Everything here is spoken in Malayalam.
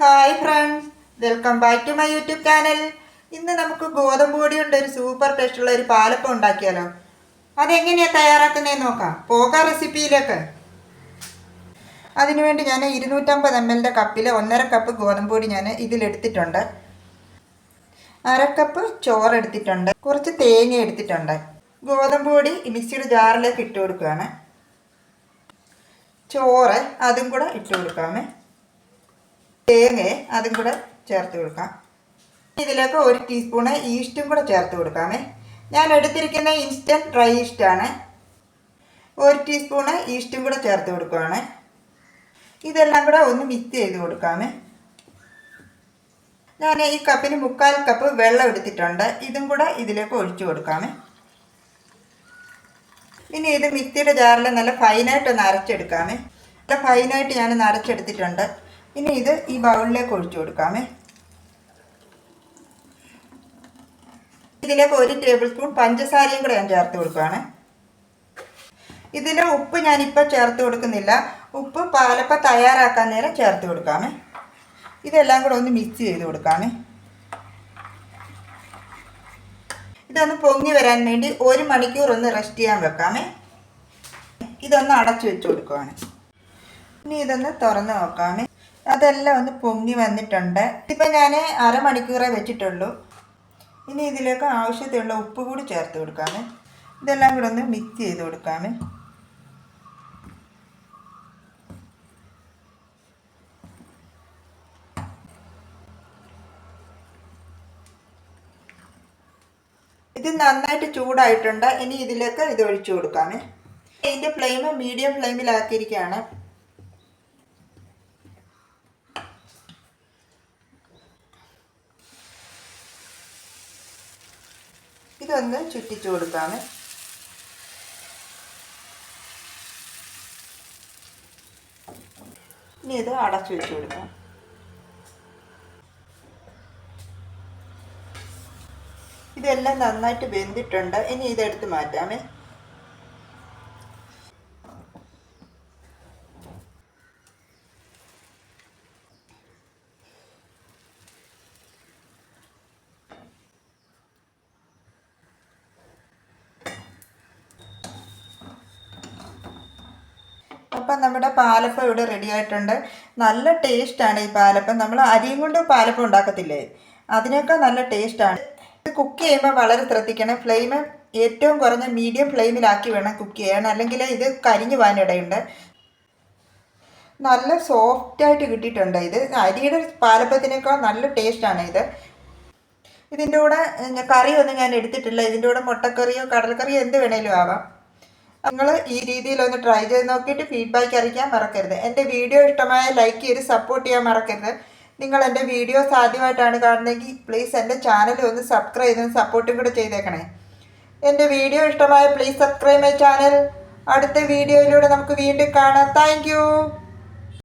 Hi friends welcome back to my YouTube channel ഇന്ന് നമുക്ക് ഗോതമ്പ് പൊടി കൊണ്ട് ഒരു സൂപ്പർ ടേസ്റ്റുള്ള ഒരു പാലപ്പം ഉണ്ടാക്കിയാലോ? അതെങ്ങനെയാണ് തയ്യാറാക്കുന്നതെന്ന് നോക്കാം. പോകാം റെസിപ്പിയിലേക്ക് അതിനുവേണ്ടി ഞാൻ ഇരുന്നൂറ്റമ്പത് എം എല്ലിന്റെ കപ്പിൽ ഒന്നര കപ്പ് ഗോതമ്പ് പൊടി ഞാൻ ഇതിലെടുത്തിട്ടുണ്ട്. അര കപ്പ് ചോറ് എടുത്തിട്ടുണ്ട്. കുറച്ച് തേങ്ങ എടുത്തിട്ടുണ്ട്. ഗോതമ്പ് പൊടി മിക്സിയുടെ ജാറിലേക്ക് ഇട്ട് കൊടുക്കുകയാണ്. ചോറ് അതും കൂടെ ഇട്ട് കൊടുക്കാമേ. തേങ്ങ അതും കൂടെ ചേർത്ത് കൊടുക്കാം. ഇതിലേക്ക് ഒരു ടീസ്പൂണ് ഈസ്റ്റും കൂടെ ചേർത്ത് കൊടുക്കാമേ. ഞാൻ എടുത്തിരിക്കുന്ന ഇൻസ്റ്റന്റ് ഡ്രൈ ഈസ്റ്റാണ് ഒരു ടീസ്പൂണ് ഈസ്റ്റും കൂടെ ചേർത്ത് കൊടുക്കുകയാണ് ഇതെല്ലാം കൂടെ ഒന്ന് മിക്സ് ചെയ്ത് കൊടുക്കാമേ. ഞാൻ ഈ കപ്പിന് മുക്കാൽ കപ്പ് വെള്ളം എടുത്തിട്ടുണ്ട്. ഇതും കൂടെ ഇതിലേക്ക് ഒഴിച്ചു കൊടുക്കാമേ. ഇനി ഇത് മിക്സിയുടെ ജാറിൽ നല്ല ഫൈനായിട്ട് ഒന്ന് അരച്ചെടുക്കാമേ. നല്ല ഫൈനായിട്ട് ഞാൻ അരച്ചെടുത്തിട്ടുണ്ട്. ഇനി ഇത് ഈ ബൗളിലേക്ക് ഒഴിച്ചു കൊടുക്കാമേ. ഇതിലേക്ക് ഒരു ടേബിൾ സ്പൂൺ പഞ്ചസാരയും കൂടെ ഞാൻ ചേർത്ത് കൊടുക്കുകയാണ് ഇതിൽ ഉപ്പ് ഞാനിപ്പോൾ ചേർത്ത് കൊടുക്കുന്നില്ല. ഉപ്പ് പാലപ്പ തയ്യാറാക്കാൻ നേരം ചേർത്ത് കൊടുക്കാമേ. ഇതെല്ലാം കൂടെ ഒന്ന് മിക്സ് ചെയ്ത് കൊടുക്കാമേ. ഇതൊന്ന് പൊങ്ങി വരാൻ വേണ്ടി ഒരു മണിക്കൂർ ഒന്ന് റെസ്റ്റ് ചെയ്യാൻ വെക്കാമേ. ഇതൊന്ന് അടച്ചു വെച്ച് കൊടുക്കുകയാണ് ഇനി ഇതൊന്ന് തുറന്ന് നോക്കാമേ. അതെല്ലാം ഒന്ന് പൊങ്ങി വന്നിട്ടുണ്ട്. ഇപ്പം ഞാൻ അരമണിക്കൂറേ വെച്ചിട്ടുള്ളൂ. ഇനി ഇതിലേക്ക് ആവശ്യത്തിലുള്ള ഉപ്പ് കൂടി ചേർത്ത് കൊടുക്കാമേ. ഇതെല്ലാം കൂടെ ഒന്ന് മിക്സ് ചെയ്ത് കൊടുക്കാമേ. ഇത് നന്നായിട്ട് ചൂടായിട്ടുണ്ട്. ഇനി ഇതിലേക്ക് ഇത് ഒഴിച്ചു കൊടുക്കാമേ. ഇതിന്റെ ഫ്ലെയിം മീഡിയം ഫ്ലെയിമിലാക്കിയിരിക്കുകയാണ്. ഇതൊന്ന് ചുറ്റിച്ചു കൊടുക്കാമേ. ഇനി ഇത് അടച്ചു വെച്ച് കൊടുക്കാം. ഇതെല്ലാം നന്നായിട്ട് വെന്തിട്ടുണ്ട്. ഇനി ഇതെടുത്ത് മാറ്റാമേ. അപ്പം നമ്മുടെ പാലപ്പം ഇവിടെ റെഡി ആയിട്ടുണ്ട്. നല്ല ടേസ്റ്റാണ് ഈ പാലപ്പം. നമ്മൾ അരിയും കൊണ്ട് പാലപ്പം ഉണ്ടാക്കത്തില്ലേ? അതിനേക്കാൾ നല്ല ടേസ്റ്റാണ് ഇത് കുക്ക് ചെയ്യുമ്പോൾ വളരെ ശ്രദ്ധിക്കണം. ഫ്ലെയിം ഏറ്റവും കുറഞ്ഞ മീഡിയം ഫ്ലെയിമിലാക്കി വേണം കുക്ക് ചെയ്യാൻ. അല്ലെങ്കിൽ ഇത് കരിഞ്ഞു പോകാനിടയുണ്ട്. നല്ല സോഫ്റ്റായിട്ട് കിട്ടിയിട്ടുണ്ട് ഇത്. അരിയുടെ പാലപ്പത്തിനേക്കാൾ നല്ല ടേസ്റ്റാണ് ഇത്. ഇതിന്റെ കൂടെ കറിയൊന്നും ഞാൻ എടുത്തിട്ടില്ല. ഇതിന്റെ കൂടെ മുട്ടക്കറിയോ കടൽക്കറിയോ എന്ത് വേണേലും ആവാം. നിങ്ങൾ ഈ രീതിയിൽ ഒന്ന് ട്രൈ ചെയ്ത് നോക്കിയിട്ട് ഫീഡ്ബാക്ക് അറിയിക്കാൻ മറക്കരുത്. എന്റെ വീഡിയോ ഇഷ്ടമായ ലൈക്ക് ചെയ്ത് സപ്പോർട്ട് ചെയ്യാൻ മറക്കരുത്. നിങ്ങൾ എന്റെ വീഡിയോസ് ആദ്യമായിട്ടാണ് കാണുന്നതെങ്കിൽ പ്ലീസ് എന്റെ ചാനൽ ഒന്ന് സബ്സ്ക്രൈബ് ചെയ്ത് സപ്പോർട്ടും കൂടെ ചെയ്തേക്കണേ. എന്റെ വീഡിയോ ഇഷ്ടമായ പ്ലീസ് സബ്സ്ക്രൈബ് മൈ ചാനൽ അടുത്ത വീഡിയോയിലൂടെ നമുക്ക് വീണ്ടും കാണാം. താങ്ക്